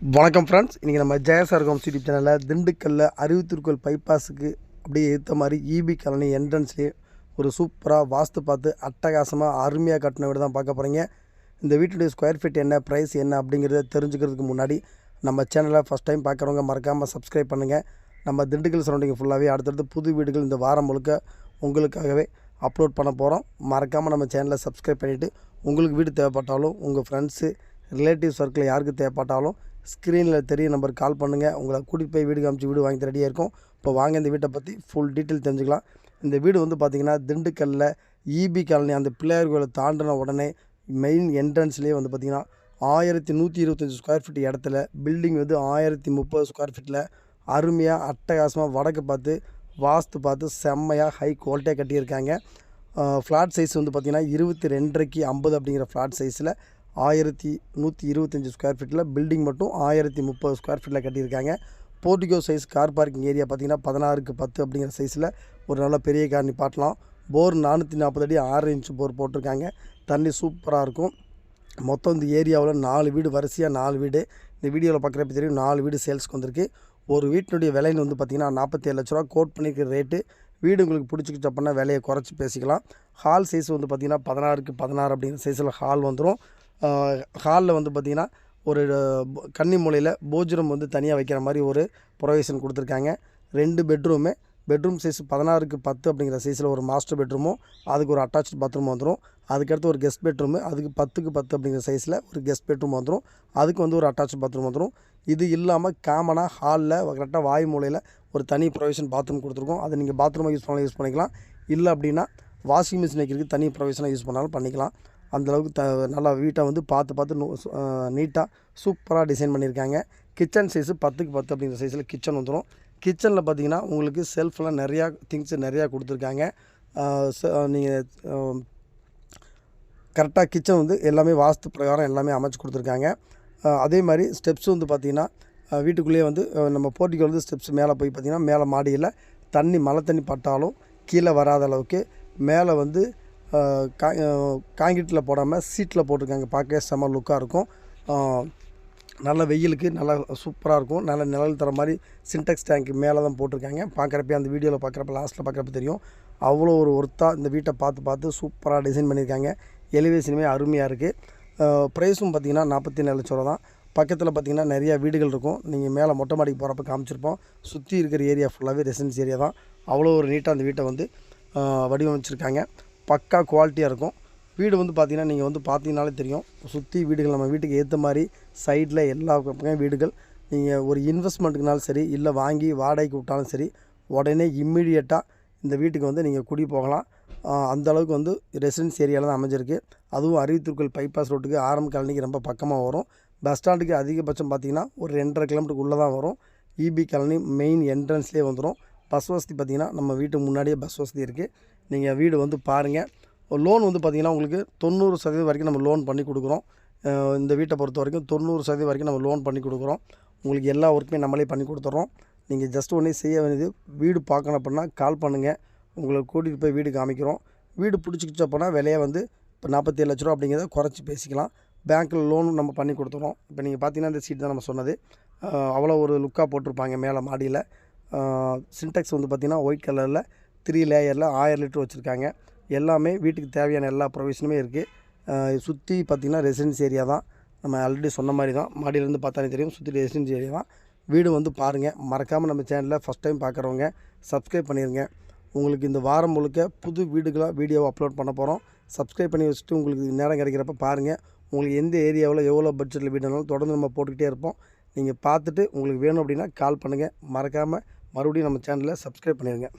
வணக்கம் ஃப்ரெண்ட்ஸ் இன்றைக்கி நம்ம ஜெயசார்கம் யூடியூப் சேனலில் திண்டுக்கல்லில் அறிவுத்திருக்கோள் பைபாஸுக்கு அப்படியே ஏற்ற மாதிரி இபி காலனி என்ட்ரன்ஸ்லேயே ஒரு சூப்பராக வாஸ்து பார்த்து அட்டகாசமாக அருமையாக கட்டின வீடு தான் பார்க்க போகிறீங்க இந்த வீட்டுடைய ஸ்கொயர் ஃபீட் என்ன ப்ரைஸ் என்ன அப்படிங்கிறத தெரிஞ்சுக்கிறதுக்கு முன்னாடி நம்ம சேனலை ஃபஸ்ட் டைம் பார்க்குறவங்க மறக்காமல் சப்ஸ்கிரைப் பண்ணுங்கள் நம்ம திண்டுக்கல் சரௌண்டிங் ஃபுல்லாகவே அடுத்தடுத்து புது வீடுகள் இந்த வாரம் முழுக்க உங்களுக்காகவே அப்லோட் பண்ண போகிறோம் மறக்காமல் நம்ம சேனலை சப்ஸ்கிரைப் பண்ணிவிட்டு உங்களுக்கு வீடு தேவைப்பட்டாலும் உங்கள் ஃப்ரெண்ட்ஸு ரிலேட்டிவ் சர்க்கிள் யாருக்கு தேவைப்பட்டாலும் ஸ்க்ரீனில் தெரிய நம்பர் கால் பண்ணுங்கள் உங்களை கூட்டிகிட்டு போய் வீடு காமிச்சு வீடு வாங்கி ரெடியாக இருக்கும். இப்போ வாங்க இந்த வீட்டை பற்றி ஃபுல் டீட்டெயில் தெரிஞ்சுக்கலாம். இந்த வீடு வந்து பார்த்திங்கன்னா திண்டுக்கல்லில் இபி காலனி அந்த பிள்ளையார் கோயிலை தாண்டின உடனே மெயின் என்ட்ரன்ஸ்லேயே வந்து பார்த்திங்கன்னா ஆயிரத்தி நூற்றி இருபத்தஞ்சி ஸ்கொயர் ஃபீட் இடத்துல பில்டிங் வந்து ஆயிரத்தி முப்பது ஸ்கொயர் ஃபீட்டில் அருமையாக அட்டகாசமாக வடக்கு பார்த்து வாஸ்து பார்த்து செம்மையாக ஹை குவாலிட்டியாக கட்டியிருக்காங்க. ஃப்ளாட் சைஸ் வந்து பார்த்திங்கன்னா இருபத்தி ரெண்டரைக்கு ஐம்பது அப்படிங்கிற ஃப்ளாட் சைஸில் ஆயிரத்தி நூற்றி இருபத்தஞ்சி ஸ்கொயர் ஃபீட்டில் பில்டிங் மட்டும் ஆயிரத்தி முப்பது ஸ்கொயர் ஃபீட்டில் கட்டியிருக்காங்க. Portico size car parking area பார்த்திங்கன்னா பதினாறுக்கு பத்து அப்படிங்கிற சைஸில் ஒரு நல்ல பெரிய கார் நிப்பாட்டலாம் போர் நானூற்றி நாற்பது அடி ஆறு இன்ச் போர் போட்டிருக்காங்க. தண்ணி சூப்பராக இருக்கும். மொத்தம் இந்த ஏரியாவில் நாலு வீடு வரிசையாக நாலு வீடு. இந்த வீடியோவில் பார்க்குறப்ப தெரியும் நாலு வீடு சேல்ஸ்க்கு வந்திருக்கு. ஒரு வீட்டினுடைய விலைன்னு வந்து பார்த்திங்கன்னா நாற்பத்தேழு லட்ச ரூபா கோட் பண்ணியிருக்கிற ரேட்டு வீடு உங்களுக்கு பிடிச்சிக்கிச்சு அப்படின்னா விலையை குறைச்சி பேசிக்கலாம். ஹால் சைஸ் வந்து பார்த்திங்கன்னா பதினாறுக்கு பதினாறு அப்படிங்கிற சைஸில் ஹால் வந்துடும் ஹாலில் வந்து பார்த்திங்கன்னா ஒரு கன்னி மூலையில் போஜனம் வந்து தனியாக வைக்கிற மாதிரி ஒரு ப்ரொவைஷன் கொடுத்துருக்காங்க. ரெண்டு பெட்ரூமு. பெட்ரூம் சைஸ் பதினாறுக்கு பத்து அப்படிங்கிற சைஸில் ஒரு மாஸ்டர் பெட்ரூமும் அதுக்கு ஒரு அட்டாச் பாத்ரூம் வந்துடும் அதுக்கடுத்து ஒரு கெஸ்ட் பெட்ரூமு அதுக்கு பத்துக்கு பத்து அப்படிங்கிற சைஸில் ஒரு கெஸ்ட் பெட்ரூம் வந்துடும் அதுக்கு வந்து ஒரு அட்டாச் பாத்ரூம் வந்துடும் இது இல்லாமல் காமனாக ஹாலில் கரெக்டாக வாய் மூலையில் ஒரு தனி ப்ரொவிஷன் பாத்ரூம் கொடுத்துருக்கோம். அதை நீங்கள் பாத்ரூமாக யூஸ் பண்ணலாம் யூஸ் பண்ணிக்கலாம். இல்லை அப்படின்னா வாஷிங் மிஷின் வைக்கிறதுக்கு தனி ப்ரொவிஷனாக யூஸ் பண்ணாலும் பண்ணிக்கலாம். அந்தளவுக்கு த நல்லா வீட்டை வந்து பார்த்து பார்த்து நீட்டாக சூப்பராக டிசைன் பண்ணியிருக்காங்க. கிச்சன் சைஸு பத்துக்கு பத்து அப்படிங்கிற சைஸில் கிச்சன் வந்துடும் கிச்சனில் பார்த்தீங்கன்னா உங்களுக்கு செல்ஃபெல்லாம் நிறையா திங்ஸ் நிறையா கொடுத்துருக்காங்க. நீங்கள் கரெக்டாக கிச்சன் வந்து எல்லாமே வாஸ்து பிரகாரம் எல்லாமே அமைச்சு கொடுத்துருக்காங்க. அதே மாதிரி ஸ்டெப்ஸ் வந்து பார்த்திங்கன்னா வீட்டுக்குள்ளேயே வந்து நம்ம போட்டிக்கு வந்து ஸ்டெப்ஸ் மேலே போய் பார்த்திங்கன்னா மேலே மாடியில் தண்ணி மழை தண்ணி பட்டாலும் கீழே வராத அளவுக்கு மேலே வந்து கா காங்கிரீட்டில் போடாமல் சீட்டில் போட்டிருக்காங்க. பார்க்க செம லுக்காக இருக்கும். நல்ல வெயிலுக்கு நல்லா சூப்பராக இருக்கும். நல்ல நிழல் தர மாதிரி சின்டெக்ஸ் டேங்க் மேலே தான் போட்டிருக்காங்க. பார்க்குறப்ப அந்த வீடியோவில் பார்க்குறப்ப லாஸ்ட்டில் பார்க்குறப்ப தெரியும். அவ்வளோ ஒரு ஒர்த்தாக இந்த வீட்டை பார்த்து பார்த்து சூப்பராக டிசைன் பண்ணியிருக்காங்க. எலிவேஷனுமே அருமையாக இருக்குது ப்ரைஸும் பார்த்தீங்கன்னா நாற்பத்தி நாலு லட்சம் ரூபா தான். பக்கத்தில் பார்த்தீங்கன்னா நிறையா வீடுகள் இருக்கும். நீங்கள் மேலே மொட்டை மாடிக்கு போகிறப்ப காமிச்சிருப்போம். சுற்றி இருக்கிற ஏரியா ஃபுல்லாகவே ரெசிடென்சி ஏரியா தான். அவ்வளோ ஒரு நீட்டாக அந்த வீட்டை வந்து வடிவமைச்சிருக்காங்க. பக்கா குவாலிட்டியாக இருக்கும். வீடு வந்து பார்த்தீங்கன்னா நீங்கள் வந்து பார்த்தீங்கனாலே தெரியும். சுற்றி வீடுகள் நம்ம வீட்டுக்கு ஏற்ற மாதிரி சைடில் எல்லா பக்கம் வீடுகள். நீங்கள் ஒரு இன்வெஸ்ட்மெண்ட்டுக்குனாலும் சரி இல்லை வாங்கி வாடகைக்கு விட்டாலும் சரி உடனே இம்மிடியட்டாக இந்த வீட்டுக்கு வந்து நீங்கள் குடி போகலாம். அந்த அளவுக்கு வந்து ரெசிடென்ஸ் ஏரியாவில் தான் அமைஞ்சிருக்கு. அதுவும் அறிவித்திருக்கல் பைபாஸ் ரோட்டுக்கு ஆரம்ப காலனிக்கு ரொம்ப பக்கமாக வரும். பஸ் ஸ்டாண்டுக்கு அதிகபட்சம் பார்த்தீங்கன்னா ஒரு ரெண்டரை கிலோமீட்டருக்குள்ளே தான் வரும். இபி காலனி மெயின் என்ட்ரன்ஸ்லேயே வந்துடும் பஸ் வசதி பார்த்திங்கன்னா நம்ம வீட்டுக்கு முன்னாடியே பஸ் வசதி இருக்குது நீங்கள் வீடு வந்து பாருங்கள் லோன் வந்து பார்த்திங்கன்னா உங்களுக்கு தொண்ணூறு சதவீதம் வரைக்கும் நம்ம லோன் பண்ணி கொடுக்குறோம். இந்த வீட்டை பொறுத்த வரைக்கும் தொண்ணூறு சதவீதம் வரைக்கும் நம்ம லோன் பண்ணி கொடுக்குறோம். உங்களுக்கு எல்லா ஒர்க்குமே நம்மளே பண்ணி கொடுத்துட்றோம் நீங்கள் ஜஸ்ட் ஒன்றே செய்ய வேண்டியது வீடு பார்க்கணும் அப்படின்னா கால் பண்ணுங்கள் உங்களை கூட்டிகிட்டு போய் வீடு காமிக்கிறோம். வீடு பிடிச்சிக்கிச்சு அப்படின்னா விலையை வந்து இப்போ நாற்பத்தேழு லட்ச ரூபா அப்படிங்கிறத குறைச்சி பேசிக்கலாம். பேங்க்கில் லோனும் நம்ம பண்ணி கொடுத்துறோம். இப்போ நீங்கள் பார்த்தீங்கன்னா இந்த சீட் தான் நம்ம சொன்னது. அவ்வளோ ஒரு லுக்காக போட்டிருப்பாங்க மேலே மாடியில். சின்டெக்ஸ் வந்து பார்த்திங்கன்னா ஒயிட் கலரில் த்ரீ லேயரில் ஆயிரம் லிட்டர் வச்சுருக்காங்க. எல்லாமே வீட்டுக்கு தேவையான எல்லா ப்ரொவிஷனுமே இருக்குது சுற்றி பார்த்திங்கன்னா ரெசிடென்ஸ் ஏரியா தான். நம்ம ஆல்ரெடி சொன்ன மாதிரி தான். மாடியிலேருந்து பார்த்தாலே தெரியும். சுற்றி ரெசிடென்ஸ் ஏரியா தான். வீடு வந்து பாருங்கள் மறக்காமல் நம்ம சேனலில் ஃபஸ்ட் டைம் பார்க்குறவங்க சப்ஸ்கிரைப் பண்ணிடுங்க உங்களுக்கு இந்த வாரம் முழுக்க புது வீடுகளாக வீடியோ அப்லோட் பண்ண போகிறோம் சப்ஸ்கிரைப் பண்ணி வச்சுட்டு உங்களுக்கு நேரம் கிடைக்கிறப்ப பாருங்கள் உங்களுக்கு எந்த ஏரியாவில் எவ்வளோ பட்ஜெட்டில் வீடுனாலும் தொடர்ந்து நம்ம போட்டுக்கிட்டே இருப்போம். நீங்கள் பார்த்துட்டு உங்களுக்கு வேணும் அப்படின்னா கால் பண்ணுங்கள் மறக்காமல் மறுபடியும் நம்ம சேனலில் சப்ஸ்கிரைப் பண்ணிடுங்க